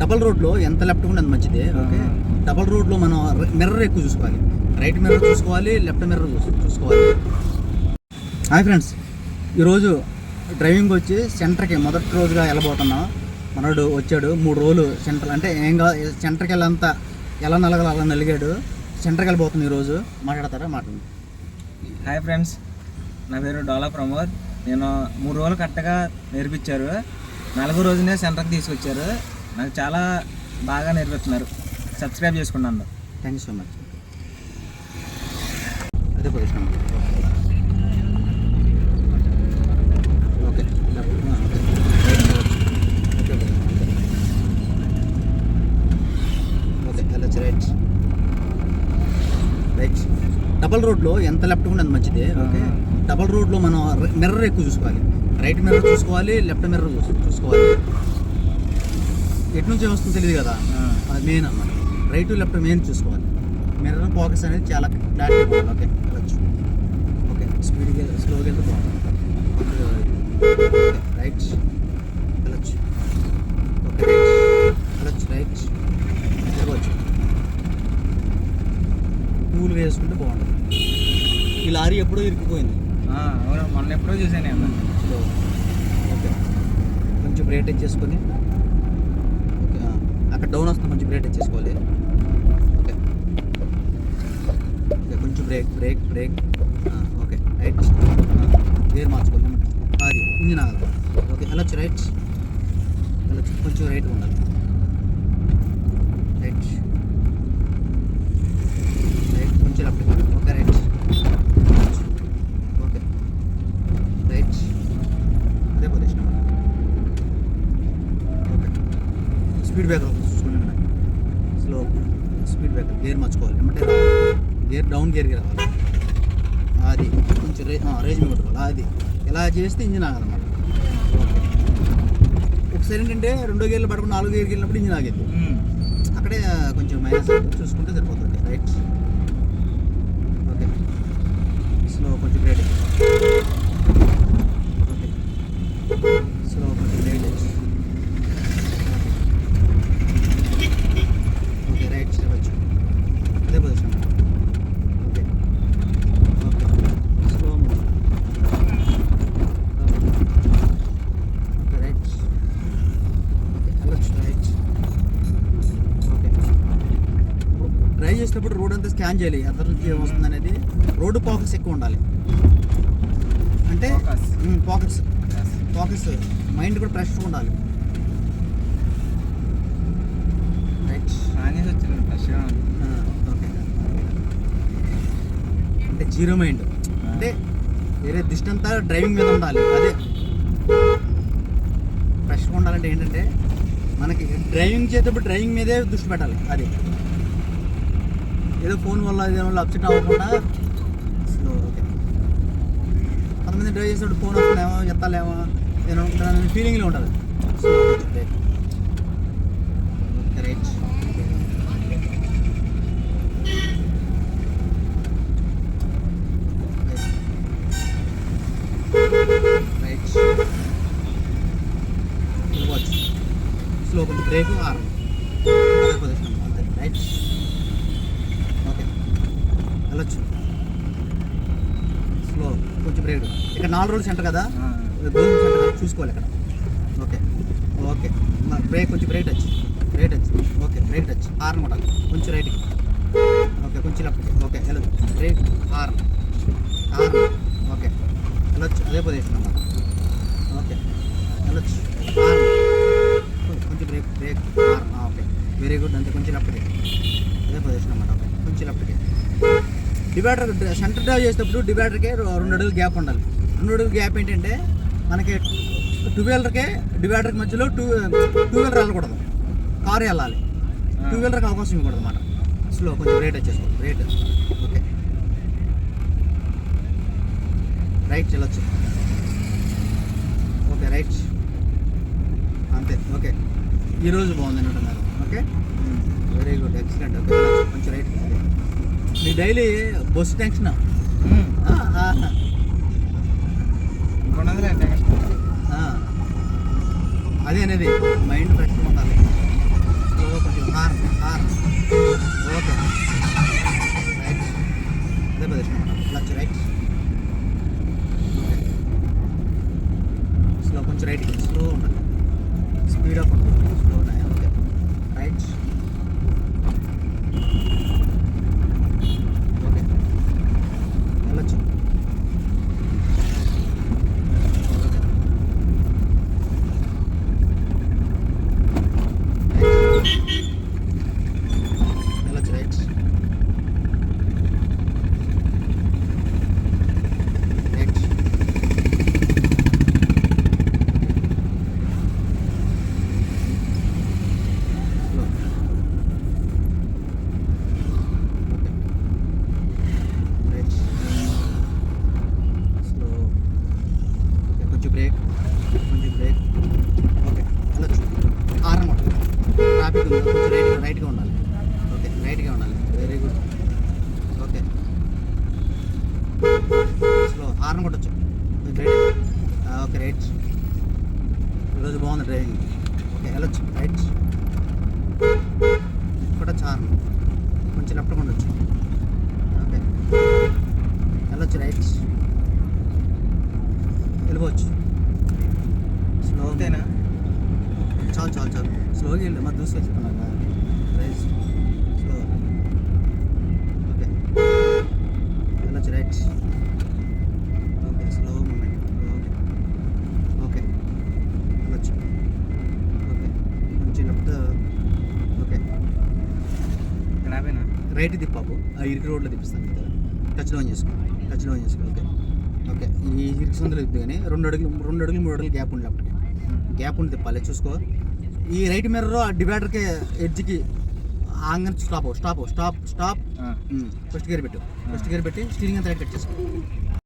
Double రోడ్లో ఎంత left అంత మంచిది ఓకే డబల్ రోడ్లో మనం మిర్రర్ ఎక్కువ చూసుకోవాలి. రైట్ మిర్రర్ చూసుకోవాలి లెఫ్ట్ మిర్రర్ చూసుకోవాలి. హాయ్ ఫ్రెండ్స్ ఈరోజు డ్రైవింగ్ వచ్చి సెంటర్కి మొదటి రోజుగా వెళ్ళబోతున్నాం. మనోడు వచ్చాడు మూడు రోజులు సెంటర్ అంటే ఏం కా సెంటర్కి వెళ్ళంతా ఎలా నలగాలి అలా నలిగాడు. సెంటర్కి వెళ్ళిపోతుంది ఈరోజు. మాట్లాడతారా? మాట్లాడండి హాయ్ ఫ్రెండ్స్ నా పేరు డోలా ప్రమోద్. నేను మూడు రోజులు కరెక్ట్గా నేర్పించారు. నాలుగో రోజునే సెంటర్కి తీసుకొచ్చారు. నాకు చాలా బాగా నేర్పిస్తున్నారు. సబ్స్క్రైబ్ చేసుకున్నాను థ్యాంక్ యూ సో మచ్ అదే పొజిషన్ డబల్ రోడ్లో ఎంత లెఫ్ట్ అంత మంచిది. ఓకే డబల్ రోడ్లో మనం మిర్రర్ ఎక్కువ చూసుకోవాలి. రైట్ మిర్రర్ చూసుకోవాలి లెఫ్ట్ మిర్రర్ చూసుకోవాలి. ఎటు నుంచి వస్తుందో తెలియదు కదా. అది మెయిన్ అన్నమాట. రైట్ లెఫ్ట్ మెయిన్ చూసుకోవాలి. మిర్రర్ ఫోకస్ అనేది చాలా క్లారిటీ ఓకే? వెళ్ళచ్చు. ఓకే? స్పీడ్గా స్లోగా వెళ్తే బాగుంటుంది. రైట్. వెళ్ళచ్చు. Okay right. వెళ్ళచ్చు రైట్. తిరగచ్చు కూల్గా వేసుకుంటే బాగుంటుంది. ఈ లారీ ఎప్పుడో ఇరుక్కుపోయింది. అవును మొన్న ఎప్పుడో చూసాను నేను. ఓకే. కొంచెం బ్రేక్ ఇచ్చేసుకొని ఓకే అక్కడ డౌన్ వస్తుంది కొంచెం బ్రేక్ ఇచ్చేసుకోవాలి ఓకే. ఓకే కొంచెం brake brake brake. Okay right. Gear మార్చుకోవాలి అది ఇంజిన్ ఆగదు. ఓకే వెళ్ళొచ్చు రైట్? వెళ్ళొచ్చు కొంచెం రైట్ ఉండాలి. రైట్ కొంచెం left okay right okay right అదే పొజిషన్ ఓకే స్పీడ్ బ్రేకర్ చూసుకోండి స్లో స్పీడ్ బ్రేకర్ గేర్ మార్చుకోవాలి. ఏమంటే గేర్ డౌన్ గేర్కి రావాలి. అది కొంచెం రే రేజ్ మీద కొట్టుకోవాలి అది. ఇలా చేస్తే ఇంజిన్ ఆగదన్నమాట ఒకసారి ఏంటంటే రెండో గేర్లు పడకుండా నాలుగో గేర్కి వెళ్ళినప్పుడు ఇంజిన్ ఆగేది. అక్కడే కొంచెం మైనస్ చూసుకుంటే సరిపోతుంది రైట్ ఓకే స్లో కొంచెం బ్రేక్ ఓకే స్లో కొంచెం బ్రేక్ ఓకే రైట్ వెళ్ళచ్చు అదే position okay okay slow okay right okay వెళ్ళచ్చు రైట్ ఓకే డ్రైవ్ చేసేటప్పుడు రోడ్ అంతా స్కాన్ చేయాలి. ఏం వస్తుంది అనేది. రోడ్డు ఫోకస్ ఎక్కువ ఉండాలి. అంటే. ఫోకస్ ఫోకస్ మైండ్ కూడా ఉండాలి. ఫ్రెష్గా ఓకే అంటే జీరో మైండ్. అంటే వేరే దృష్టి అంతా డ్రైవింగ్ మీద ఉండాలి. అదే. ప్రెషర్ ఉండాలంటే ఏంటంటే మనకి డ్రైవింగ్ చేసేటప్పుడు డ్రైవింగ్ మీదే దృష్టి పెట్టాలి. అది. ఏదో ఫోన్ వల్ల ఇదే వల్ల అప్సెట్ అవ్వకుండా. సో ఓకే కొంతమంది డ్రైవ్ చేసేటప్పుడు ఫోన్ వస్తుందేమో ఎత్తలేమో నేను అనుకుంటున్నాను ఫీలింగ్లో ఉంటుంది slow okay right right slow కొంచెం బ్రేక్ ఆర్మ్ అదే పొజిషన్ అంతే రైట్ ఓకే వెళ్ళొచ్చు స్లో కొంచెం బ్రేక్ ఇక్కడ నాలుగు రోజులు సెంటర్ కదా? గోధుమ సెంటర్ కదా? చూసుకోవాలి ఇక్కడ ఓకే. ఓకే. బ్రేక్ కొంచెం brake touch. Brake touch. Okay. Brake touch. Horn కూడా కొంచెం రైట్కి ఓకే. కొంచెం లెఫ్ట్ ఓకే. వెళ్ళదు బ్రేక్. హార్న్. హార్న్. ఓకే. వెళ్ళొచ్చు అదే పొజిషన్ అన్నమాట. ఓకే. వెళ్ళొచ్చు హార్న్. కొంచెం brake. Brake. Horn. Okay. Very good. అంతే. కొంచెం లెఫ్ట్కి అదే పొజిషన్ అన్నమాట. ఓకే. కొంచెం లెఫ్ట్కి డివైడర్ సెంటర్ డ్రైవ్ చేసేటప్పుడు డివైడర్కి రెండు అడుగులు గ్యాప్ ఉండాలి. రెండు అడుగులు గ్యాప్ ఏంటంటే మనకి టూ వీలర్కే డివైడర్కి మధ్యలో టూ టూ వీలర్ వెళ్ళకూడదు. కారు వెళ్ళాలి. టూ వీలర్కి అవకాశం ఇవ్వకూడదు అనమాట స్లో కొంచెం రేట్ వచ్చేసుకోండి రేట్ ఓకే రైట్ వెళ్ళొచ్చు. ఓకే రైట్ అంతే. ఓకే ఈరోజు బాగుంది అంటున్నారు okay very good excellent okay. కొంచెం రైట్ మీ డైలీ బస్సు టెన్షన్? ఇంకొన్నదిలే అదే అనేది మైండ్ ఫ్రెష్గా ఉండాలి. ఓకే హార్ హార్ ఓకే ట్రాఫిక్ ఉంది రైట్ రైట్గా ఉండాలి. ఓకే రైట్గా ఉండాలి. Very good okay. Slow horn కొట్టచ్చు. Okay right. ఈరోజు బాగుంది డ్రైవింగ్. ఓకే వెళ్ళొచ్చు. రైట్. కొట్టచ్చు హార్న్ కొంచెం లెఫ్ట్ ఉండొచ్చు ఓకే. వెళ్ళొచ్చు రైట్. వెళ్ళిపోవచ్చు స్లో అంతేనా చాలు చాలు. స్లోగా వెళ్ళి మరి దూసుకొని చెప్తున్నాను రైట్. స్లో ఓకే వెళ్ళొచ్చు right okay slow moment okay okay వెళ్ళొచ్చు ఓకే కొంచెం లెఫ్ట్ ఓకే ఆపేనా రైట్ తిప్పాపు ఆ ఇరుకు రోడ్లో తిప్పిస్తాను. టచ్లో ఆన్ చేసుకో. టచ్లో ఆన్ చేసుకో. ఓకే ఓకే ఈ ఇరుకు సందులో తిప్పి కానీ రెండు అడుగులు రెండు అడుగులు మూడు అడుగులు గ్యాప్ లెఫ్ట్కి గ్యాప్ ఉంది తిప్పాలి చూసుకో. ఈ రైట్ మిర్రర్ ఆ డివైడర్కి ఎడ్జ్కి ఆంగన్ stop stop stop stop. First gear పెట్టు. ఫస్ట్ గేర్ పెట్టి స్టీరింగ్ అంతా రైట్ కట్ చేసుకో